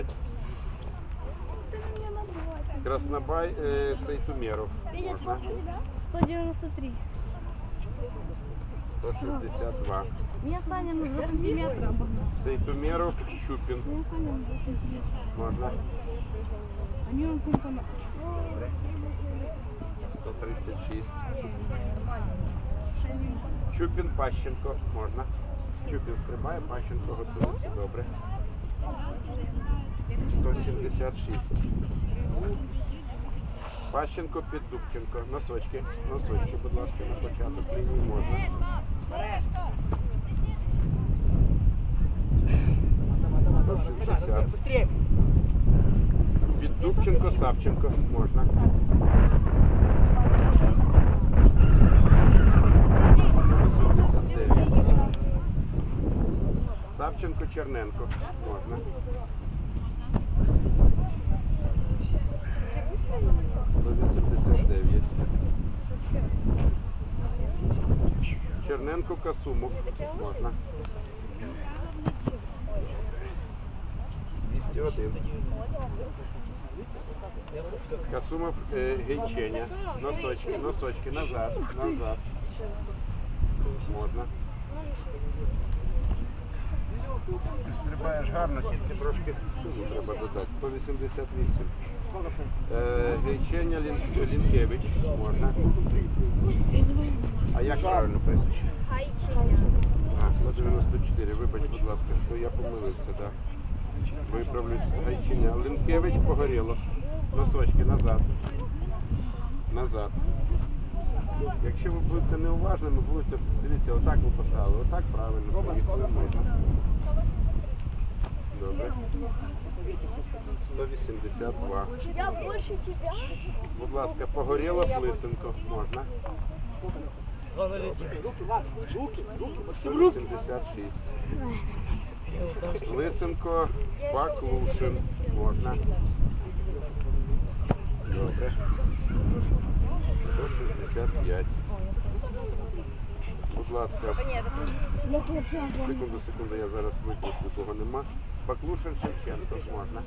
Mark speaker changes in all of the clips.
Speaker 1: 155. Краснобай е, Сейтумеров. Можна.
Speaker 2: 193.
Speaker 1: 162.
Speaker 2: Меня Саня на 2 сантиметра обогнал.
Speaker 1: Сейтумеров Чупин.
Speaker 2: Меня Саня на 2 сантиметра.
Speaker 1: Можна.
Speaker 2: А мне он компонент.
Speaker 1: 136. Чупін Пащенко. Можна. Чупін стрибає, Пащенко готується. Добре. 176. Пащенко під Дубченко. Носочки. Носочки, будь ласка, на початок лінії можна. Від Дубченко, Савченко можна. Савченко, Черненко можна. Черненко, Касумов можна. 201. Касумов е, Гейченя. Носочки, носочки, назад, назад. Можна. Стрибаєш гарно, тільки трошки силу треба додати. 188. Е, Гейченя Лінкевич. Можна. А як правильно прізвище? А, 194. Вибач, будь ласка, що я помилився, так. Виправлюсь. Гайчиня. Линкевич погоріло. Носочки назад. Назад. Якщо ви будете неуважними, будете, дивіться, отак ви поставили, отак правильно, поїхали можна. Добре. 182.
Speaker 3: Я больше тебя.
Speaker 1: Будь ласка, погоріло Флисенко. Можна. 186. Лисенко, Баклушин. Можна. Добре. 165. Будь ласка. Секунду, секунду, я зараз викликну, кого нема. Баклушин Шевченко. Можна.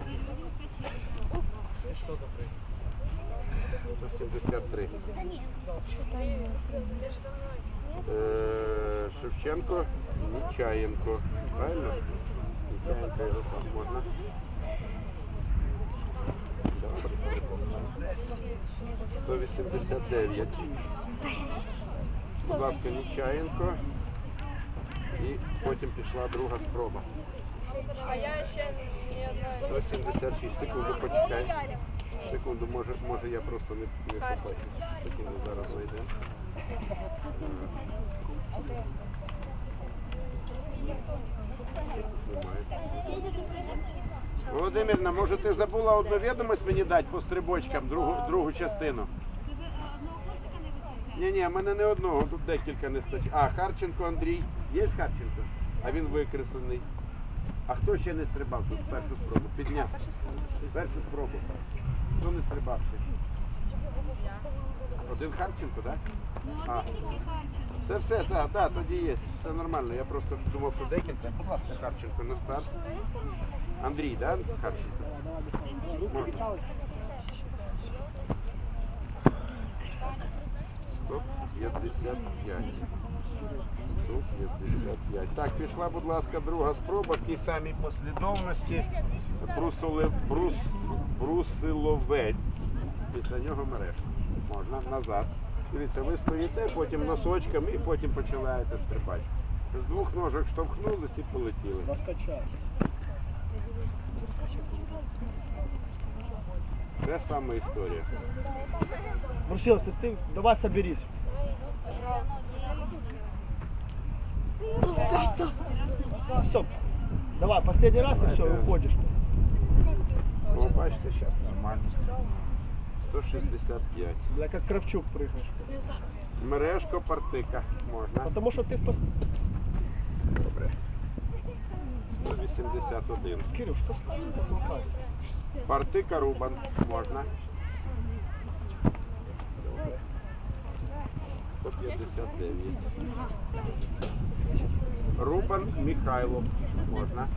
Speaker 1: 173. Е, Шевченко, Нічаєнко. Правильно? Нічаєнко Ярослав, можна? Добре. 189. Будь ласка, Нічаєнко. І потім пішла друга спроба.
Speaker 3: А я ще ні одної.
Speaker 1: 176. Секунду, почекай. Секунду, може, може я просто не, не побачив. Секунду, зараз знайдемо. Володимирна, може ти забула одну відомість мені дати по стрибочкам, другу, другу частину? Ні, ні, в мене не одного, тут декілька не стачить. А, Харченко Андрій. Є Харченко? А він викреслений. А хто ще не стрибав тут першу спробу? Підняв. Першу спробу. Хто не стрибав ще? Один Харченко, так? А. Все, все, так, так, тоді є. Все нормально. Я просто думав, що декілька. Будь ласка, Харченко на старт. Андрій, так? Да? Харченко? Можна. 155. 155. Так, пішла, будь ласка, друга спроба в тій самій послідовності. Брусоле, брус, брусиловець. Після нього мереж. Можна назад. Дивіться, ви стоїте, потім носочками і потім починаєте стрибати. З двох ножок штовхнулись і полетіли. Це саме історія.
Speaker 4: Брусилов, ты, ты давай соберись. Все, давай, последний раз и все, уходишь.
Speaker 1: О, бачите, зараз нормально. 165.
Speaker 4: Бля, как Кравчук прыгаешь.
Speaker 1: Мережко, партика. Можна.
Speaker 4: Потому что ты в пос...
Speaker 1: Добре. 181.
Speaker 4: Кирилл, что с тобой так махаешь?
Speaker 1: Партика Рубан. Можна. Добре. 159. Рубан Михайлов. Можна.